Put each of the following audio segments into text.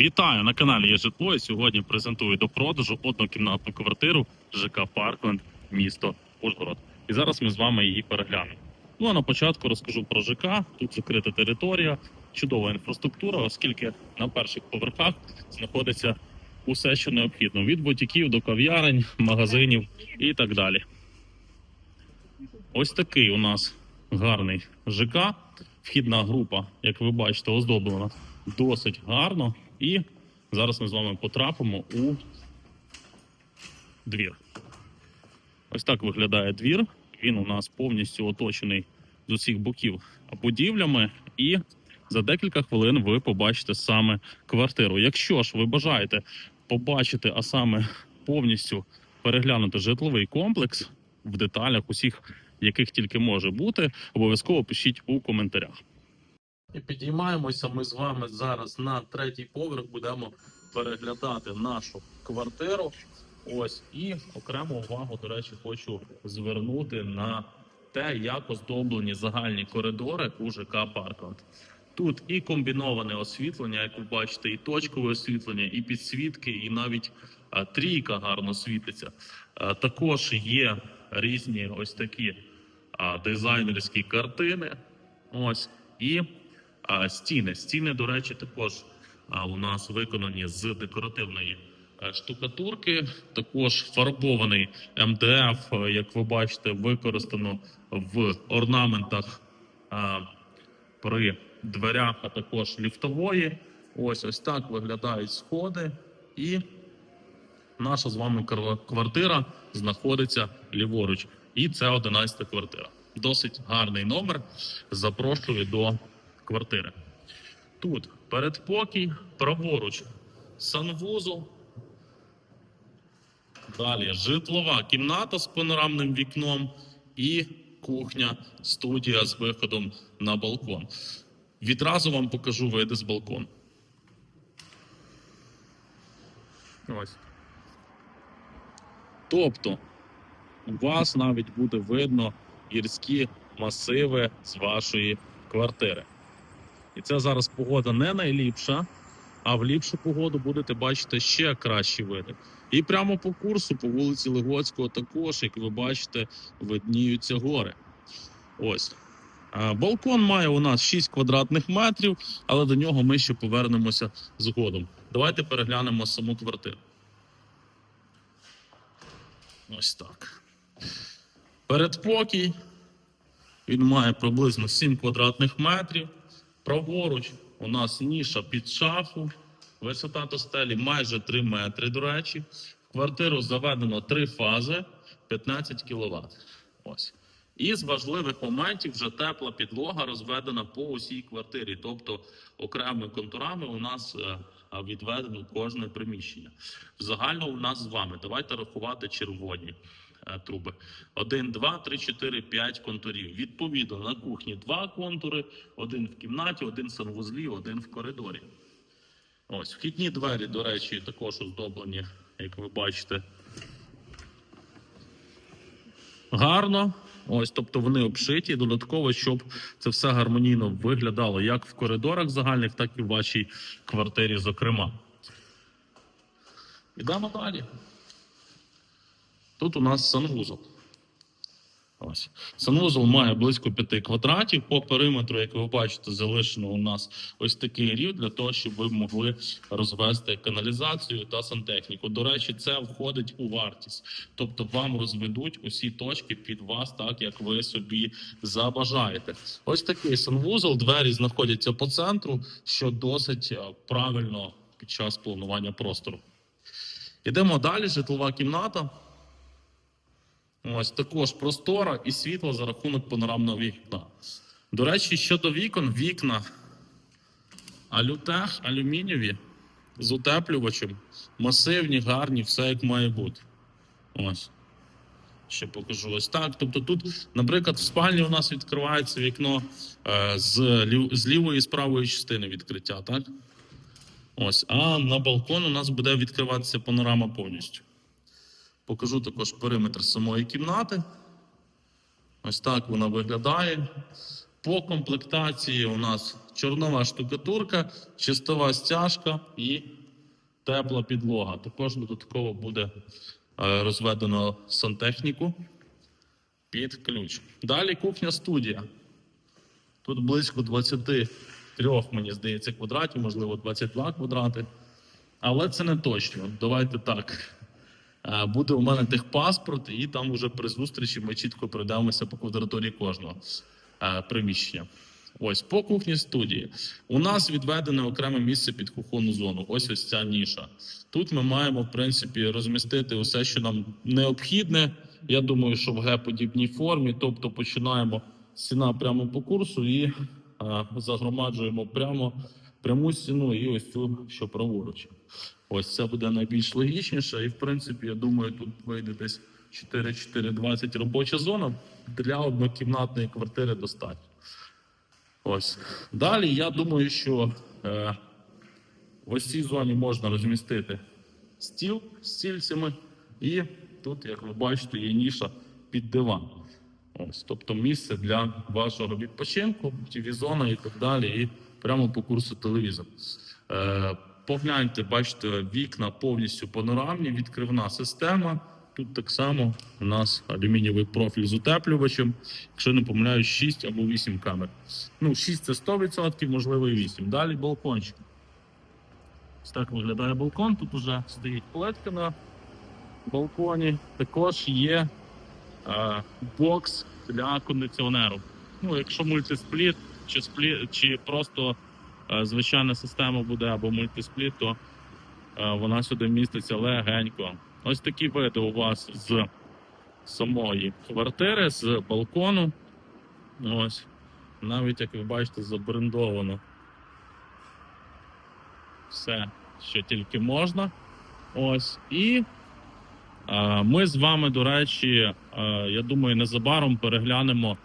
Вітаю на каналі є житло. І сьогодні презентую до продажу однокімнатну квартиру ЖК Паркленд, місто Ужгород. І зараз ми з вами її переглянемо. Ну а на початку розкажу про ЖК. Тут закрита територія, чудова інфраструктура, оскільки на перших поверхах знаходиться усе, що необхідно: від бутіків до кав'ярень, магазинів і так далі. Ось такий у нас гарний ЖК. Вхідна група, як ви бачите, оздоблена досить гарно. І зараз ми з вами потрапимо у двір. Ось так виглядає двір. Він у нас повністю оточений з усіх боків будівлями, і за декілька хвилин ви побачите саме квартиру. Якщо ж ви бажаєте побачити, а саме повністю переглянути житловий комплекс в деталях, усіх, яких тільки може бути, обов'язково пишіть у коментарях. І підіймаємося ми з вами зараз на третій поверх. Будемо переглядати нашу квартиру. Ось і окрему увагу, до речі, хочу звернути на те, як оздоблені загальні коридори у ЖК Паркленд. Тут і комбіноване освітлення, як ви бачите, і точкове освітлення, і підсвітки, і навіть трійка гарно світиться. Також є різні ось такі дизайнерські картини. Ось і а, стіни. Стіни, до речі, також у нас виконані з декоративної е, штукатурки. Також фарбований МДФ, е, як ви бачите, використано в орнаментах при дверях, а також ліфтової. Ось ось так виглядають сходи. І наша з вами квар- квартира знаходиться ліворуч. І це 11 квартира. Досить гарний номер. Запрошую до квартири. Тут передпокій, праворуч санвузол. Далі житлова кімната з панорамним вікном і кухня, студія з виходом на балкон. Відразу вам покажу види з балкону. Ось. Тобто, у вас навіть буде видно гірські масиви з вашої квартири. І це зараз погода не найліпша, а в ліпшу погоду будете бачити ще кращі види. І прямо по курсу, по вулиці Легоцького, також, як ви бачите, видніються гори. Ось. Балкон має у нас 6 квадратних метрів, але до нього ми ще повернемося згодом. Давайте переглянемо саму квартиру. Ось так. Передпокій. Він має приблизно 7 квадратних метрів. Праворуч у нас ніша під шафу. Висота до стелі майже 3 метри, до речі. В квартиру заведено 3 фази 15 кВт. Ось. І з важливих моментів вже тепла підлога розведена по усій квартирі. Тобто окремими контурами у нас е, відведено кожне приміщення. Загально у нас з вами. Давайте рахувати червоні труби. 1, 2, 3, 4, 5 контурів. Відповідно, на кухні два контури, один в кімнаті, один в санвузлі, один в коридорі. Ось вхідні двері, до речі, також оздоблені, як ви бачите. Гарно. Ось, тобто вони обшиті. Додатково, щоб це все гармонійно виглядало як в коридорах загальних, так і в вашій квартирі, зокрема. Ідемо далі. Тут у нас санвузол. Ось. Санвузол має близько 5 квадратів. По периметру, як ви бачите, залишено у нас ось такий рів для того, щоб ви могли розвести каналізацію та сантехніку. До речі, це входить у вартість. Тобто вам розведуть усі точки під вас, так як ви собі забажаєте. Ось такий санвузол. Двері знаходяться по центру, що досить е, правильно під час планування простору. Йдемо далі. Житлова кімната. Ось також простора і світло за рахунок панорамного вікна. До речі, щодо вікон, вікна алютех, алюмінієві з утеплювачем, масивні, гарні, все як має бути. Ось. Ще покажу ось так. Тобто тут, наприклад, в спальні у нас відкривається вікно е, з, лів, з лівої і з правої частини відкриття, так? Ось. А на балкон у нас буде відкриватися панорама повністю. Покажу також периметр самої кімнати. Ось так вона виглядає. По комплектації у нас чорнова штукатурка, чистова стяжка і тепла підлога. Також додатково буде е, розведено сантехніку під ключ. Далі кухня студія. Тут близько 23, мені здається, квадратів, можливо, 22 квадрати. Але це не точно. Давайте так. Е, Буде у мене техпаспорт, і там уже при зустрічі ми чітко пройдемося по квадратурі кожного е, приміщення. Ось по кухні студії. У нас відведене окреме місце під кухонну зону. Ось ось ця ніша. Тут ми маємо, в принципі, розмістити усе, що нам необхідне. Я думаю, що в Г-подібній формі. Тобто починаємо з стіна прямо по курсу і е, загромаджуємо прямо пряму стіну і ось цю, що праворуч. Ось це буде найбільш логічніше. І в принципі, я думаю, тут вийде десь 4-4-20 робоча зона. Для однокімнатної квартири достатньо. Ось. Далі я думаю, що е, в ось цій зоні можна розмістити стіл з стільцями, і тут, як ви бачите, є ніша під диван. Ось, тобто місце для вашого відпочинку, тіві-зона і так далі, і прямо по курсу телевізор. Е, погляньте, бачите, вікна повністю панорамні, відкривна система. Тут так само у нас алюмінієвий профіль з утеплювачем. Якщо не помиляюсь, 6 або 8 камер. Ну, 6 це 100%, можливо, і 8. Далі балкончик. Ось так виглядає балкон. Тут уже стоїть плетка на балконі. Також є е, бокс для кондиціонеру. Ну, якщо мультиспліт чи спліт, чи просто е, звичайна система буде або мультиспліт, то е, вона сюди міститься легенько. Ось такі види у вас з самої квартири, з балкону. Ось. Навіть, як ви бачите, забрендовано все, що тільки можна. Ось. І е, ми з вами, до речі, я думаю, незабаром переглянемо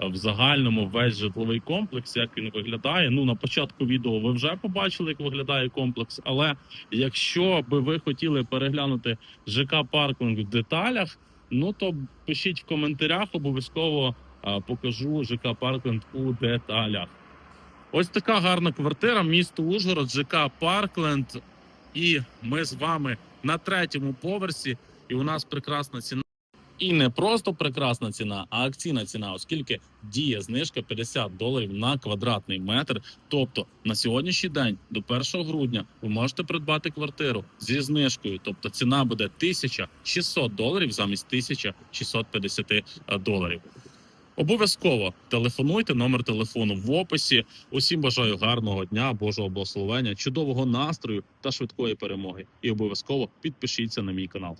в загальному весь житловий комплекс, як він виглядає. Ну, на початку відео ви вже побачили, як виглядає комплекс. Але якщо би ви хотіли переглянути ЖК паркінг в деталях, ну то пишіть в коментарях, обов'язково е, покажу ЖК паркінг у деталях. Ось така гарна квартира, місто Ужгород, ЖК Паркленд. І ми з вами на третьому поверсі, і у нас прекрасна ціна. І не просто прекрасна ціна, а акційна ціна, оскільки діє знижка 50 доларів на квадратний метр. Тобто на сьогоднішній день, до 1 грудня, ви можете придбати квартиру зі знижкою. Тобто ціна буде 1600 доларів замість 1650 доларів. Обов'язково телефонуйте, номер телефону в описі. Усім бажаю гарного дня, Божого благословення, чудового настрою та швидкої перемоги. І обов'язково підпишіться на мій канал.